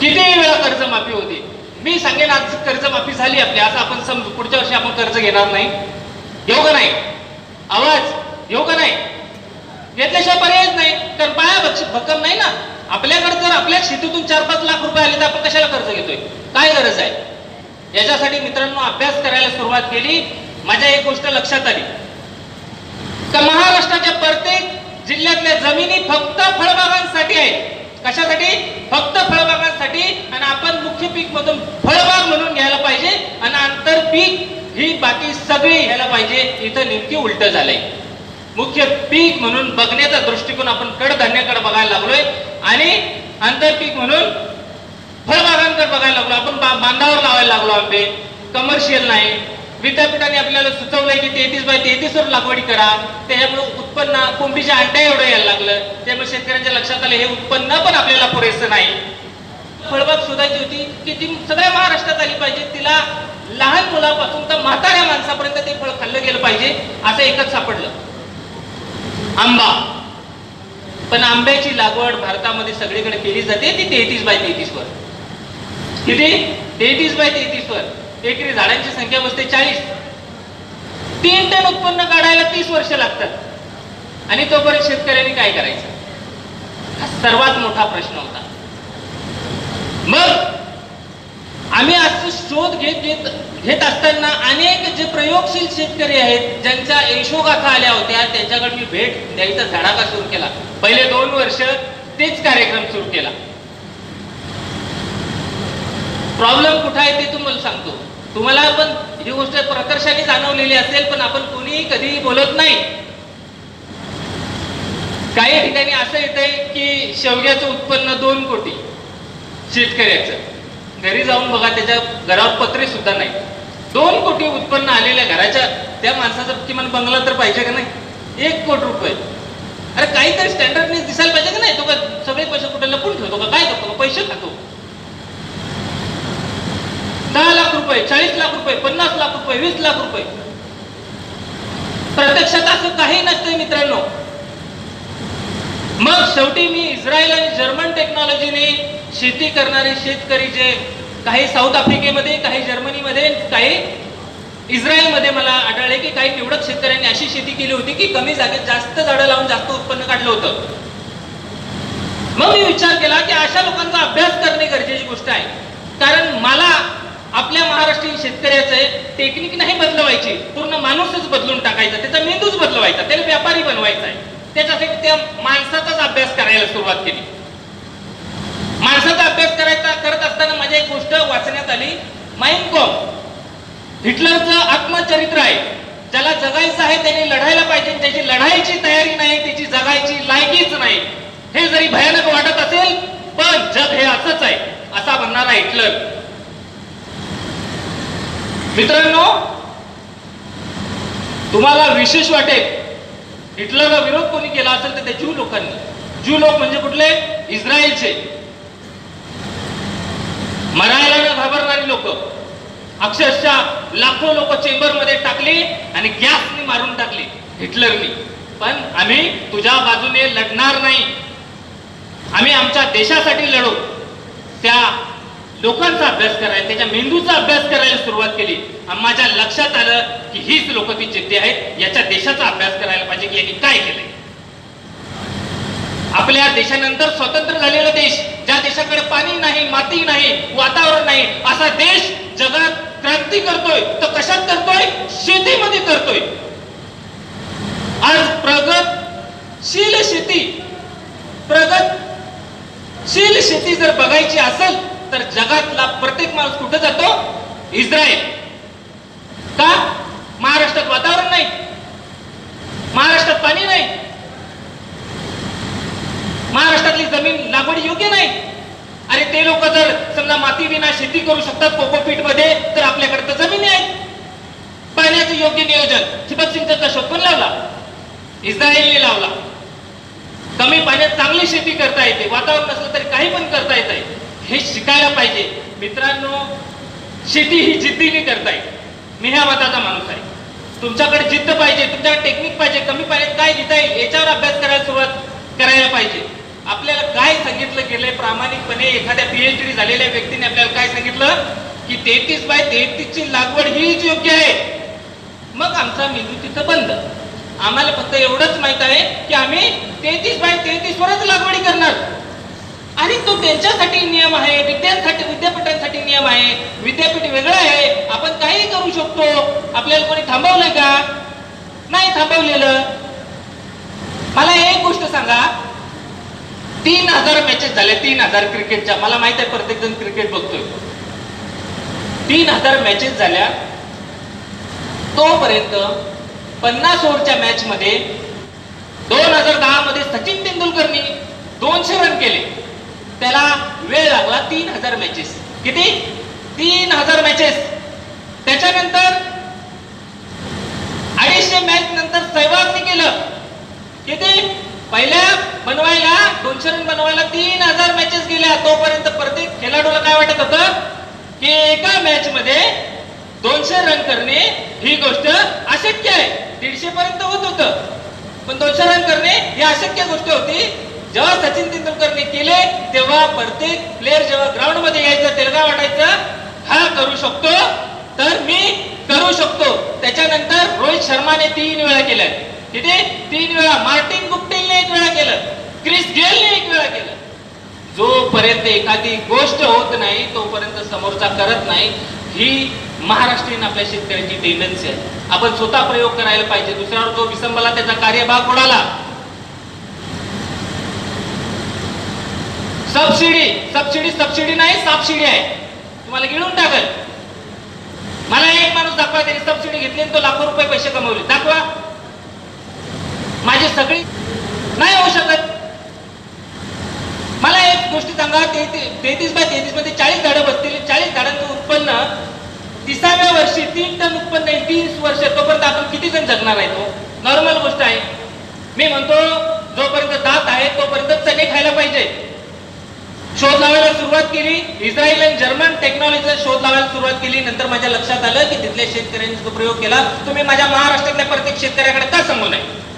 कितीही वेळा कर्जमाफी होती मी सांगेन आज कर्जमाफी झाली आपली असं आपण समजू. पुढच्या वर्षी आपण कर्ज घेणार नाही. घेऊ का नाही? आवाज घेऊ का नाही? घेतल्याशिवाय पर्यायच नाही. कारण पाया बक्ष भक्कम नाही ना. आपल्याकडे जर आपल्या शेतीतून चार पाच लाख रुपये आले तर आपण कशाला कर्ज घेतोय? काय गरज आहे? याच्यासाठी मित्रांनो अभ्यास करायला सुरुवात केली. माझ्या एक गोष्ट लक्षात आली. का महाराष्ट्राच्या प्रत्येक जिल्ह्यातल्या जमिनी फक्त फळबागांसाठी आहेत. कशासाठी? फक्त फळबागांसाठी. आणि आपण मुख्य पीक मधून फळबाग म्हणून घ्यायला पाहिजे. आणि आंतरपीक ही बाकी सगळी घ्यायला पाहिजे. इथं नेमकी उलट झालंय. मुख्य पीक म्हणून बघण्याचा दृष्टिकोन आपण कडधान्याकडे बघायला लागलोय. आणि आंतरपीक म्हणून फळबागांकडे बघायला लागलो. आपण बांधावर लावायला लागलो आंबे. कमर्शियल नाही. विद्यापीठाने आपल्याला सुचवलंय की तेहतीस बाय तेहतीसवर लागवडी करा. त्याच्यामुळे उत्पन्न कोंबडीच्या अंड्या एवढं यायला लागलं. त्यामुळे शेतकऱ्यांच्या लक्षात आलं हे उत्पन्न पण आपल्याला पुरेसं नाही. फळबाग शोधायची होती की ती सगळ्या महाराष्ट्रात आली पाहिजे तिला लहान मुलापासून तर म्हाताऱ्या माणसापर्यंत ते फळ खाल्लं गेलं पाहिजे असं एकच सापडलं. आंबा. पण आंब्याची लागवड भारतामध्ये सगळीकडे केली जाते ती तेहतीस बाय तेहतीस वर किती? तेहतीस बाय तेहतीस वर एकरी झाडांची संख्या बसते चाळीस. तीन टन उत्पन्न काढायला तीस वर्ष लागतात. आणि तोपर्यंत शेतकऱ्यांनी काय करायचं? हा सर्वात मोठा प्रश्न होता. मग आम्ही आज शोध घेत घेत घेत असताना अनेक जे प्रयोगशील शेतकरी आहेत ज्यांच्या यशोगाथा आल्या होत्या त्यांच्याकडे मी भेट द्यायचा धडाका सुरू केला. पहिले दोन वर्ष तेच कार्यक्रम सुरू केला. प्रॉब्लेम कुठं आहे ते तुम्हाला सांगतो. तुम्हाला पण ही गोष्ट प्रकर्षाने जाणवलेली असेल पण आपण कोणीही कधीही बोलत नाही. काही ठिकाणी असं येतंय की शेवग्याचं उत्पन्न दोन कोटी शेतकऱ्याचं. घरी जाऊन बघा त्याच्या घरावर पत्रे सुद्धा नाही. दोन कोटी उत्पन्न आलेल्या घराच्या त्या माणसाचा किमान बंगला तर पाहिजे का नाही? एक कोटी रुपये. अरे काहीतरी स्टँडर्डने दिसायला पाहिजे का नाही? तो का सगळे पैसे कुठे लपून ठेवतो का? काय करतो? पैसे खातो दहा लाख रुपये चाळीस लाख रुपये पन्नास लाख रुपये वीस लाख रुपये. प्रत्यक्षात असं काही नसतंय मित्रांनो. मग शेवटी मी इस्रायल आणि जर्मन टेक्नॉलॉजीने शेती करणारे शेतकरी जे काही साऊथ आफ्रिकेमध्ये काही जर्मनीमध्ये काही इस्रायलमध्ये मला आढळले की काही निवडक शेतकऱ्यांनी अशी शेती केली होती की कमी जागेत जास्त झाडं लावून जास्त उत्पन्न काढलं होतं. मग मी विचार केला की अशा लोकांचा अभ्यास करणे गरजेची गोष्ट आहे. कारण मला आपल्या महाराष्ट्रीयन शेतकऱ्याचं टेक्निक नाही बदलवायची. पूर्ण माणूसच बदलून टाकायचा. त्याचा मेंदूच बदलवायचा. त्याला व्यापारी बनवायचा आहे. त्याच्यासाठी त्या माणसाचाच अभ्यास करायला सुरुवात केली. माणसाचा अभ्यास करायचा करत असताना माझ्या एक गोष्ट वाचण्यात आली. माइंड कॉम हिटलरचं आत्मचरित्र आहे. ज्याला जगायचं आहे त्याने लढायला पाहिजे. त्याची लढायची तयारी नाही त्याची जगायची लायकीच नाही. हे जरी भयानक वाटत असेल पण जग हे असंच आहे. असा म्हणणारा हिटलर. मित्रांनो तुम्हाला विशेष वाटेल हिटलरला विरोध कोणी केला असेल तर ते ज्यू लोकांनी. ज्यू लोक म्हणजे कुठले? इस्रायलचे. मरायला न घाबरणारी लोक. अक्षरशः लाखो लोक चेंबरमध्ये टाकली आणि गॅसनी मारून टाकली हिटलरनी. पण आम्ही तुझ्या बाजूने लढणार नाही. आम्ही आमच्या देशासाठी लढू. त्या लोकांचा अभ्यास करायला त्याच्या मेंदूचा अभ्यास करायला सुरुवात केली. आणि माझ्या लक्षात आलं की हीच लोक ती जिद्दी आहेत याच्या देशाचा अभ्यास करायला पाहिजे की यांनी काय केलंय. आपल्या देशानंतर स्वतंत्र झालेला देश ज्या देशाकडे पाणी नाही माती नाही वातावरण नाही असा देश जगात क्रांती करतोय तो कशात करतोय? शेतीमध्ये करतोय. आज प्रगतशील शेती प्रगतशील शेती जर बघायची असेल तर जगातला प्रत्येक माणूस कुठं जातो? इस्रायल. का? महाराष्ट्रात वातावरण नाही. महाराष्ट्रात पाणी नाही. महाराष्ट्रातली जमीन लागवड योग्य नाही. अरे ते लोक जर समजा माती विना शेती करू शकतात कोकोपीठमध्ये तर आपल्याकडे तर जमीन आहे. पाण्याचं योग्य नियोजन. ठिबक सिंचनचा शोध पण लावला. इस्रायलने लावला. कमी पाण्यात चांगली शेती करता येते. वातावरण नसलं तरी काही पण करता येत आहे हे शिकायला पाहिजे. मित्रांनो शेती ही जिद्दीने करता येते मी ह्या मताचा माणूस आहे. तुमच्याकडे जिद्द पाहिजे तुमच्याकडे टेक्निक पाहिजे कमी पाण्यात काय देता येईल याच्यावर अभ्यास करायला सुरुवात करायला पाहिजे. आपल्याला काय सांगितलं गेलंय? प्रामाणिकपणे एखाद्या पीएचडी झालेल्या व्यक्तीने आपल्याला काय सांगितलं? की तेहतीस बाय तेहतीस ची लागवड हीच योग्य आहे. मग आमचा मेंदू तिथं बंद. आम्हाला फक्त एवढंच माहीत आहे की आम्ही तेहतीस बाय तेहतीस वरच लागवडी करणार. आणि तो त्यांच्यासाठी नियम आहे विद्यार्थ्यांसाठी विद्यापीठांसाठी नियम आहे. विद्यापीठ वेगळं आहे. आपण काही करू शकतो. आपल्याला कोणी थांबवलंय का? नाही थांबवलेलं. मला एक गोष्ट सांगा. तीन हजार मॅचेस झाल्या तीन हजार क्रिकेटच्या मला माहीत आहे प्रत्येक जण क्रिकेट बघतोय. तीन हजार मॅचेस झाल्या. तोपर्यंत पन्नास ओव्हरच्या मॅच मध्ये दोन हजार दहा मध्ये सचिन तेंडुलकरनी दोनशे रन केले. त्याला वेळ लागला तीन हजार मॅचेस किती? तीन हजार मॅचेस त्याच्यानंतर अडीचशे मॅच नंतर सहवागने केलं. किती? पहिल्या बनवायला दोनशे रन बनवायला तीन हजार मॅचेस गेल्या. तोपर्यंत प्रत्येक खेळाडूला काय वाटत होतं? की एका मॅच मध्ये दोनशे रन करणे ही गोष्ट अशक्य आहे. दीडशे पर्यंत होत होतं. पण दोनशे रन करणे ही अशक्य गोष्ट होती. जेव्हा सचिन तेंडुलकरने केले तेव्हा प्रत्येक प्लेअर जेव्हा ग्राउंडमध्ये यायचं तेलगा काय वाटायचं हा करू शकतो तर मी करू शकतो. त्याच्यानंतर रोहित शर्माने तीन वेळा केलं. किती तीन वेळा मार्टिन गुप्टिलने एक वेळा केलं. क्रिस गेलने एक वेळा केलं. जोपर्यंत एखादी गोष्ट होत नाही तोपर्यंत समोरचा करत नाही. ही महाराष्ट्रीयन आपल्या शेतकऱ्यांची टेंडन्सी आहे. आपण स्वतः प्रयोग करायला पाहिजे. दुसऱ्यावर जो विसंबला त्याचा कार्यभाग उडाला सबसिडी सबसिडी सबसिडी नाही सापशिडी आहे. तुम्हाला गिळून टाकल. मला एक माणूस दाखवा त्याने सबसिडी घेतली तो लाखो रुपये पैसे कमवले. दाखवा. माझी सगळी नाही होऊ शकत. मला एक गोष्ट सांगा तेहतीस बाय तेहतीसमध्ये चाळीस झाडं बसतील. चाळीस झाडांचं उत्पन्न तिसाव्या वर्षी तीन टन उत्पन्न येईल तीस वर्ष. तोपर्यंत आपण किती जण जगणार आहे तो? नॉर्मल गोष्ट आहे. मी म्हणतो जोपर्यंत दात आहे तोपर्यंत चणे खायला पाहिजे शोध लावायला सुरुवात केली. इस्रायल आणि जर्मन टेक्नॉलॉजीचा शोध लावायला सुरुवात केली. नंतर माझ्या लक्षात आलं की तिथल्या शेतकऱ्यांनी तो प्रयोग केला तुम्ही माझ्या महाराष्ट्रातल्या प्रत्येक शेतकऱ्याकडे का सांगू नये?